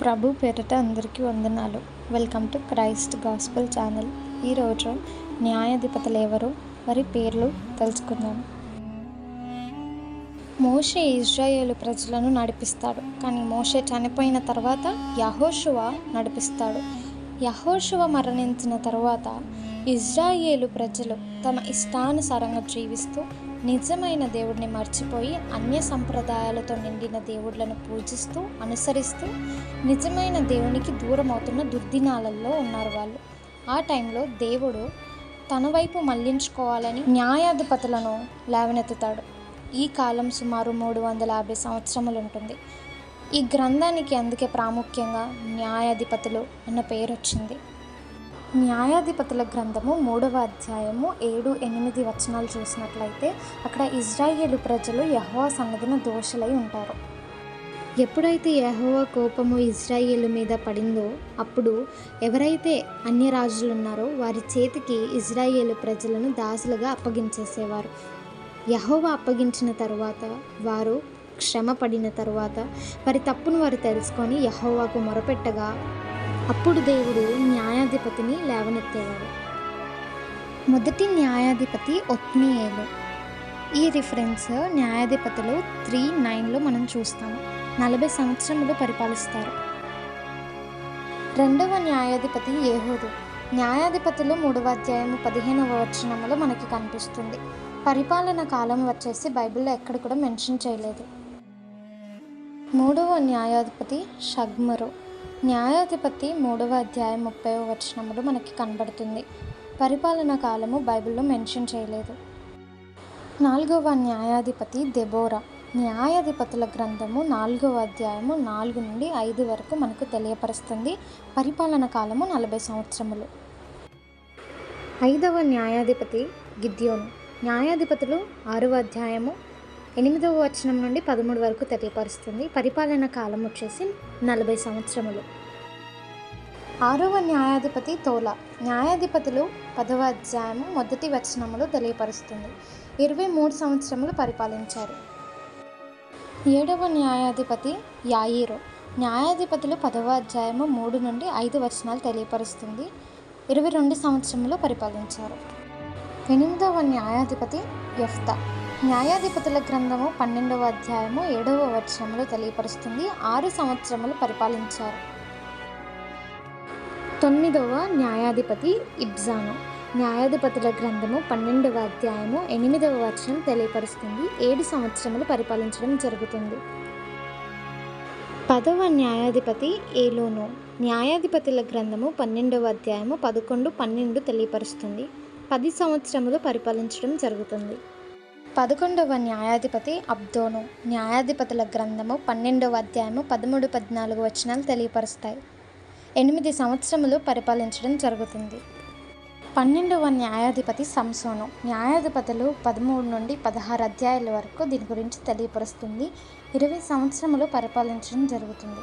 ప్రభు పేరిట అందరికీ వందనాలు. Welcome to Christ gospel channel. ఈరోజు న్యాయాధిపతులు ఎవరు? వారి పేర్లు తెలుసుకుందాం. మోషే ఇజ్రాయేలు ప్రజలను నడిపిస్తాడు. కానీ మోషే చనిపోయిన తర్వాత యహోషువ నడిపిస్తాడు. యహోషువ మరణించిన తర్వాత ఇజ్రాయేలు ప్రజలు తమ ఇష్టానుసారంగా జీవిస్తూ నిజమైన దేవుడిని మర్చిపోయి అన్య సంప్రదాయాలతో నిండిన దేవుళ్ళను పూజిస్తూ అనుసరిస్తూ నిజమైన దేవునికి దూరం అవుతున్న దుర్దినాలలో ఉన్నారు వాళ్ళు. ఆ టైంలో దేవుడు తన వైపు మళ్ళించుకోవాలని న్యాయాధిపతులను లేవనెత్తుతాడు. ఈ కాలం సుమారు మూడు వందల యాభై సంవత్సరములు ఉంటుంది. ఈ గ్రంథానికి అందుకే ప్రాముఖ్యంగా న్యాయాధిపతులు అన్న పేరు వచ్చింది న్యాయాధిపతుల గ్రంథము మూడవ అధ్యాయము ఏడు ఎనిమిది వచనాలు చూసినట్లయితే అక్కడ ఇజ్రాయేలు ప్రజలు యహోవా సన్నదిన దోషులై ఉంటారు. ఎప్పుడైతే యహోవా కోపము ఇజ్రాయేలు మీద పడిందో అప్పుడు ఎవరైతే అన్య రాజులు ఉన్నారో వారి చేతికి ఇజ్రాయేలు ప్రజలను దాసులుగా అప్పగించేసేవారు. యహోవా అప్పగించిన తరువాత వారు శ్రమ పడిన తరువాత వారి తప్పును వారు తెలుసుకొని యహోవాకు మొరపెట్టగా అప్పుడు దేవుడు న్యాయాధిపతిని లేవనెత్తేవాడు మొదటి న్యాయాధిపతి ఒత్నియేలు. ఈ రిఫరెన్స్ న్యాయాధిపతులు త్రీ నైన్లో మనం చూస్తాము. నలభై సంవత్సరములు పరిపాలిస్తారు. రెండవ న్యాయాధిపతి ఏహోదు. న్యాయాధిపతులు మూడవ అధ్యాయము పదిహేనవ వచనంలో మనకి కనిపిస్తుంది. పరిపాలన కాలం వచ్చేసి బైబిల్లో ఎక్కడ కూడా మెన్షన్ చేయలేదు. మూడవ న్యాయాధిపతి షగ్మరు. న్యాయాధిపతి మూడవ అధ్యాయం ముప్పై వచనంలో మనకి కనబడుతుంది. పరిపాలన కాలము బైబిల్లో మెన్షన్ చేయలేదు. నాలుగవ న్యాయాధిపతి దెబోరా. న్యాయాధిపతుల గ్రంథము నాలుగవ అధ్యాయము నాలుగు నుండి ఐదు వరకు మనకు తెలియపరుస్తుంది పరిపాలన కాలము నలభై సంవత్సరములు. ఐదవ న్యాయాధిపతి గిద్యోను. న్యాయాధిపతులు ఆరవ అధ్యాయము ఎనిమిదవ వచనం నుండి పదమూడు వరకు తెలియపరుస్తుంది పరిపాలన కాలం వచ్చేసి నలభై సంవత్సరములు. ఆరవ న్యాయాధిపతి తోల. న్యాయాధిపతులు పదవ అధ్యాయము మొదటి వచనములు తెలియపరుస్తుంది. ఇరవై మూడు సంవత్సరములు పరిపాలించారు. ఏడవ న్యాయాధిపతి యాయిరో. న్యాయాధిపతులు పదవ అధ్యాయము మూడు నుండి ఐదు వచనాలు తెలియపరుస్తుంది. ఇరవై రెండు సంవత్సరములు పరిపాలించారు. ఎనిమిదవ న్యాయాధిపతి యఫ్తా. న్యాయాధిపతుల గ్రంథము పన్నెండవ అధ్యాయము ఏడవ వచనంలో తెలియపరుస్తుంది. ఆరు సంవత్సరములు పరిపాలించారు. తొమ్మిదవ న్యాయాధిపతి ఇబ్జాను న్యాయాధిపతుల గ్రంథము పన్నెండవ అధ్యాయము ఎనిమిదవ వచనం తెలియపరుస్తుంది. ఏడు సంవత్సరములు పరిపాలించడం జరుగుతుంది. పదవ న్యాయాధిపతి ఏలోను. న్యాయాధిపతుల గ్రంథము పన్నెండవ అధ్యాయము పదకొండు పన్నెండు తెలియపరుస్తుంది. పది సంవత్సరములు పరిపాలించడం జరుగుతుంది. పదకొండవ న్యాయాధిపతి అబ్దోను. న్యాయాధిపతుల గ్రంథము పన్నెండవ అధ్యాయము పదమూడు పద్నాలుగు వచనాలు తెలియపరుస్తాయి. ఎనిమిది సంవత్సరములు పరిపాలించడం జరుగుతుంది. పన్నెండవ న్యాయాధిపతి సంసోను. న్యాయాధిపతులు పదమూడు నుండి పదహారు అధ్యాయాల వరకు దీని గురించి తెలియపరుస్తుంది. ఇరవై సంవత్సరములు పరిపాలించడం జరుగుతుంది.